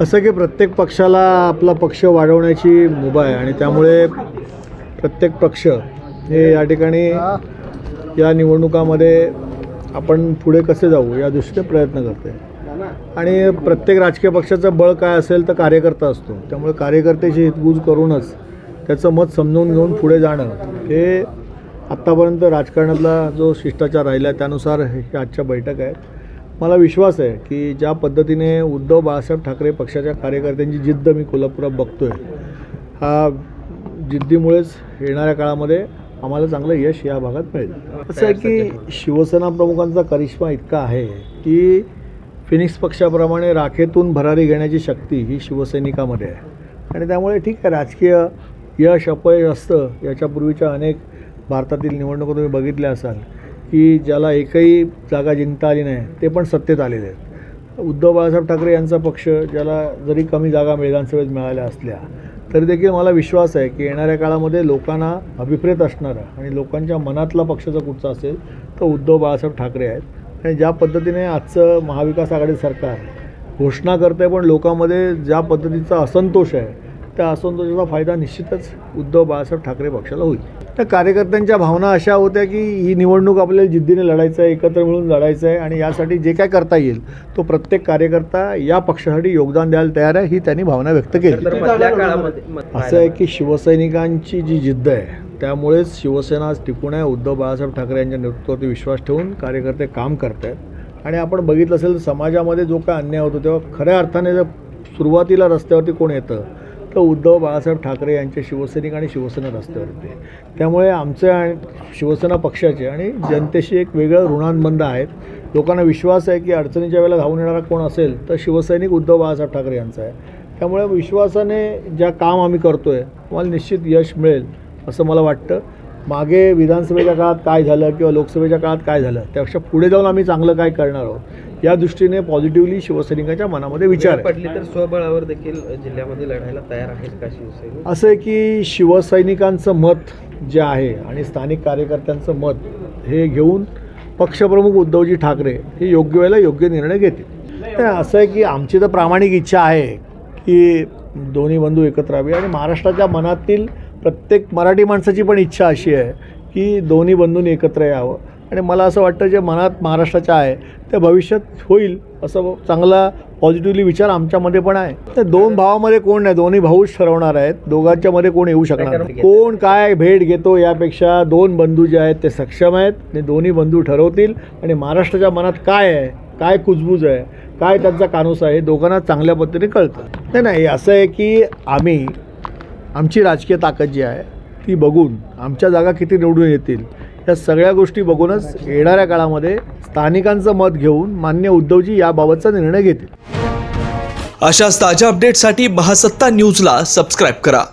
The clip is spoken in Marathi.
असं की प्रत्येक पक्षाला आपला पक्ष वाढवण्याची मुभा आहे आणि त्यामुळे प्रत्येक पक्ष हे या ठिकाणी या निवडणुकामध्ये आपण पुढे कसे जाऊ या दृष्टीने प्रयत्न करते. आणि प्रत्येक राजकीय पक्षाचं बळ काय असेल तर कार्यकर्ता असतो. त्यामुळे कार्यकर्त्याची हितगुज करूनच त्याचं मत समजून घेऊन पुढे जाणं हे आत्तापर्यंत राजकारणातला जो शिष्टाचार राहिला आहे त्यानुसार हे आजच्या बैठक आहेत. मला विश्वास आहे की ज्या पद्धतीने उद्धव बाळासाहेब ठाकरे पक्षाच्या कार्यकर्त्यांची जिद्द मी कोल्हापुरात बघतो आहे हा जिद्दीमुळेच येणाऱ्या काळामध्ये आम्हाला चांगलं यश या भागात मिळेल. असं आहे की शिवसेना प्रमुखांचा करिश्मा इतका आहे की फिनिक्स पक्षाप्रमाणे राखेतून भरारी घेण्याची शक्ती ही शिवसैनिकामध्ये आहे. आणि त्यामुळे ठीक आहे राजकीय यश अपयश असतं याच्यापूर्वीच्या अनेक भारतातील निवडणुका तुम्ही बघितल्या असाल. की ज्याला एकही जागा जिंकता आली नाही ते पण सत्तेत आलेले आहेत. उद्धव बाळासाहेब ठाकरे यांचा पक्ष ज्याला जरी कमी जागा विधानसभेत मिळाल्या असल्या तरी देखील मला विश्वास आहे की येणाऱ्या काळामध्ये लोकांना अभिप्रेत असणारा आणि लोकांच्या मनातला पक्ष जर कुठचा असेल तर उद्धव बाळासाहेब ठाकरे आहेत. आणि ज्या पद्धतीने आजचं महाविकास आघाडी सरकार घोषणा करते पण लोकांमध्ये ज्या पद्धतीचा असंतोष आहे त्या असंतोषाचा फायदा निश्चितच उद्धव बाळासाहेब ठाकरे पक्षाला होईल. त्या कार्यकर्त्यांच्या भावना अशा होत्या की ही निवडणूक आपल्याला जिद्दीने लढायचं आहे एकत्र मिळून लढायचं आहे आणि यासाठी जे काय करता येईल तो प्रत्येक कार्यकर्ता या पक्षासाठी योगदान द्यायला तयार आहे ही त्यांनी भावना व्यक्त केली. असं आहे की शिवसैनिकांची जी जिद्द आहे त्यामुळेच शिवसेना आज टिकून आहे उद्धव बाळासाहेब ठाकरे यांच्या नेतृत्वावरती विश्वास ठेवून कार्यकर्ते काम करत आहेत आणि आपण बघितलं असेल तर समाजामध्ये जो काय अन्याय होतो तेव्हा खऱ्या अर्थाने जर सुरुवातीला रस्त्यावरती कोण येतं तर उद्धव बाळासाहेब ठाकरे यांचे शिवसैनिक आणि शिवसेना रस्त्यावरती त्यामुळे आमचे आणि शिवसेना पक्षाचे आणि जनतेशी एक वेगळं ऋणानबंध आहेत. लोकांना विश्वास आहे की अडचणीच्या वेळेला धावून येणारा कोण असेल तर शिवसैनिक उद्धव बाळासाहेब ठाकरे यांचा आहे. त्यामुळे विश्वासाने ज्या काम आम्ही करतो आहे आम्हाला निश्चित यश मिळेल असं मला वाटतं. मागे विधानसभेच्या काळात काय झालं किंवा लोकसभेच्या काळात काय झालं त्यापेक्षा पुढे जाऊन आम्ही चांगलं काय करणार आहोत या दृष्टीने पॉझिटिव्हली शिवसैनिकांच्या मनामध्ये विचार पडली तर स्वबळावर देखील जिल्ह्यामध्ये लढायला तयार आहेत का शिवसैनिक? असं आहे की शिवसैनिकांचं मत जे आहे आणि स्थानिक कार्यकर्त्यांचं मत हे घेऊन पक्षप्रमुख उद्धवजी ठाकरे हे योग्य वेळेला योग्य निर्णय घेतील. तर असं आहे की आमची तर प्रामाणिक इच्छा आहे की दोन्ही बंधू एकत्र यावे आणि महाराष्ट्राच्या मनातील प्रत्येक मराठी माणसाची पण इच्छा अशी आहे की दोन्ही बंधूंनी एकत्र यावं. आणि मला असं वाटतं जे मनात महाराष्ट्राच्या आहे ते भविष्यात होईल असं चांगला पॉझिटिव्हली विचार आमच्यामध्ये पण आहे. तर दोन भावामध्ये कोण नाही दोन्ही भाऊच ठरवणार आहेत. दोघांच्यामध्ये कोण येऊ शकणार कोण काय भेट घेतो यापेक्षा दोन बंधू जे आहेत ते सक्षम आहेत आणि दोन्ही बंधू ठरवतील. आणि महाराष्ट्राच्या मनात काय आहे काय कुजबूज आहे काय त्यांचा कानूस आहे दोघांना चांगल्या पद्धतीने कळतं. नाही नाही असं आहे की आम्ही आमची राजकीय ताकद जी आहे ती बघून आमच्या जागा किती निवडून येतील या सगळ्या गोष्टी बघूनच येणाऱ्या काळामध्ये स्थानिकांचं मत घेऊन मान्य उद्धवजी याबाबतचा निर्णय घेतील. अशाच ताज्या अपडेटसाठी महासत्ता न्यूजला सबस्क्राईब करा.